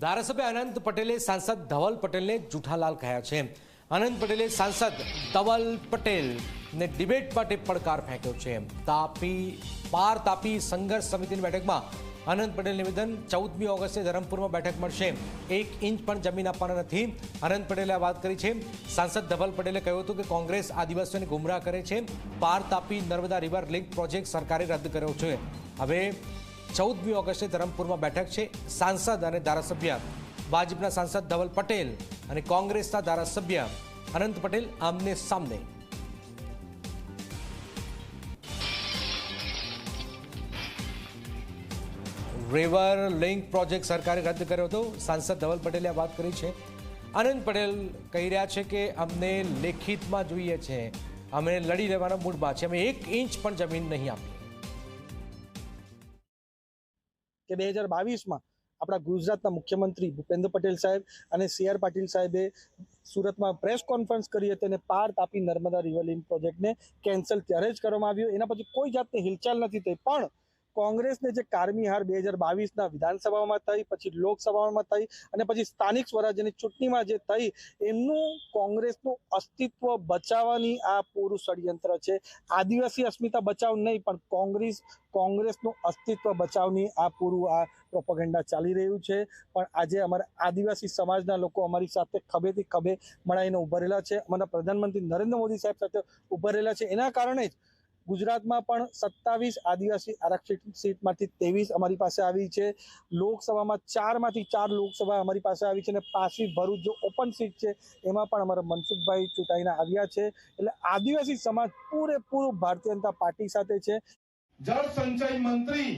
ધારાસભ્ય અનંત પટેલે સાંસદ ધવલ પટેલને જૂઠાલાલ કહ્યા છે. અનંત પટેલે સાંસદ ધવલ પટેલને ડિબેટ માટે પડકાર ફેંક્યો છે. તાપી પાર તાપી સંઘર્ષ સમિતિની બેઠકમાં અનંત પટેલ નિવેદન ચૌદમી ઓગસ્ટે ધરમપુરમાં બેઠક મળશે. એક ઇંચ પણ જમીન આપવાના નથી. અનંત પટેલે વાત કરી છે. સાંસદ ધવલ પટેલે કહ્યું હતું કે કોંગ્રેસ આદિવાસીઓને ગુમરાહ કરે છે. Par Tapi Narmada river link project સરકારે રદ કર્યો છે. હવે ચૌદમી ઓગસ્ટે ધરમપુરમાં બેઠક છે. સાંસદ અને ધારાસભ્ય ભાજપના સાંસદ ધવલ પટેલ અને કોંગ્રેસના ધારાસભ્ય અનંત પટેલ આમને સામને. રિવર લિંક પ્રોજેક્ટ સરકારે રદ કર્યો હતો. સાંસદ ધવલ પટેલે આ વાત કરી છે. આનંદ પટેલ કહી રહ્યા છે કે અમને લેખિતમાં જોઈએ છે. અમે લડી લેવાના મૂડમાં છે. અમે એક ઇંચ પણ જમીન નહીં આપી કે બે હજાર બાવીસમાં આપણા ગુજરાતના મુખ્યમંત્રી ભૂપેન્દ્ર પટેલ સાહેબ અને સી આર પાટીલ સાહેબે સુરતમાં પ્રેસ કોન્ફરન્સ કરી હતી અને પાર તાપી નર્મદા રિવર લિંક પ્રોજેક્ટને કેન્સલ ત્યારે જ કરવામાં આવ્યો. એના પછી કોઈ જાતની હિલચાલ નથી થઈ. પણ કોંગ્રેસને જે કારમી હાર બે હજાર બાવીસના વિધાનસભામાં થઈ, પછી લોકસભામાં થઈ અને પછી સ્થાનિક સ્વરાજ્યની ચૂંટણીમાં જે થઈ, એમનું કોંગ્રેસનું અસ્તિત્વ બચાવવાની આ પૂરું ષડયંત્ર છે. આદિવાસી અસ્મિતા બચાવ નહીં, પણ કોંગ્રેસ, કોંગ્રેસનું અસ્તિત્વ બચાવની આ પૂરું આ પ્રોપગેન્ડા ચાલી રહ્યું છે. પણ આજે અમારા આદિવાસી સમાજના લોકો અમારી સાથે ખભેથી ખભે મળાઈને ઉભરેલા છે. અમારા પ્રધાનમંત્રી નરેન્દ્ર મોદી સાહેબ સાથે ઉભરેલા છે. એના કારણે જ ગુજરાતમાં પણ સત્તાવીસ આદિવાસી આરક્ષિત સીટમાંથી ત્રેવીસ અમારી પાસે આવી છે. લોકસભામાં ચારમાંથી ચાર લોકસભા અમારી પાસે આવી છે અને પાછી ભરૂચ જો ઓપન સીટ છે, એમાં પણ અમારા મનસુખભાઈ ચૂંટાઈને આવ્યા છે. એટલે આદિવાસી સમાજ પૂરેપૂરું ભારતીય જનતા પાર્ટી સાથે છે. જળ સંચય મંત્રી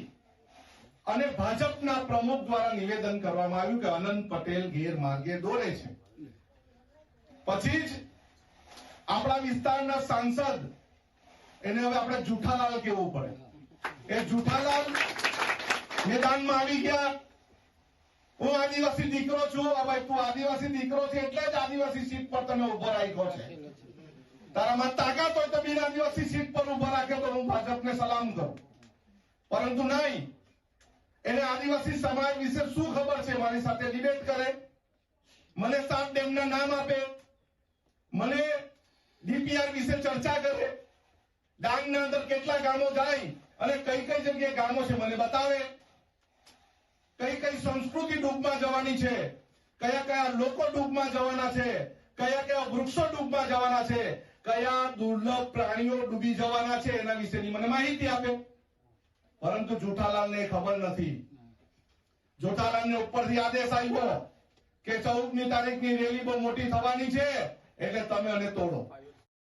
અને ભાજપના પ્રમુખ દ્વારા નિવેદન કરવામાં આવ્યું કે અનંત પટેલ ગેરમાર્ગે દોરે છે. પછી જ આપણા વિસ્તારના સાંસદ એને હવે આપણે જુઠાલાલ કેવું પડે. એ જુઠાલાલ મેદાનમાં આવી ગયા. હું આદિવાસી દીકરો છું. આ ભાઈ, તું આદિવાસી દીકરો છે એટલે જ આદિવાસી સીટ પર તમે ઊભો રાખ્યો છે. તારામાં તાકાત હોય તો બિન આદિવાસી સીટ પર ઊભો રાખ્યો તો હું ભાજપને સલામ કરું. પરંતુ નહીં. એને આદિવાસી સમાજ વિશે શું ખબર છે? મારી સાથે ડિબેટ કરે. મને સાત ડેમના નામ આપે. મને ડીપીઆર વિશે ચર્ચા કરે. ડાંગના અંદર કેટલા ગામો જાય અને કઈ કઈ જગ્યાએ ગામો છે મને બતાવે? કઈ કઈ સંસ્કૃતિ ડૂબમાં જવાની છે? કયા કયા લોકો ડૂબમાં જવાના છે? કયા કયા વૃક્ષો ડૂબમાં જવાના છે? કયા દુર્લભ પ્રાણીઓ ડૂબી જવાના છે? એના વિશેની મને માહિતી આપે. પરંતુ જૂઠાલાલને ખબર નથી. જોઠાલાલને ઉપરથી આદેશ આવ્યો કે ચૌદમી તારીખની રેલી બહુ મોટી થવાની છે, એટલે તમે અને તોડો.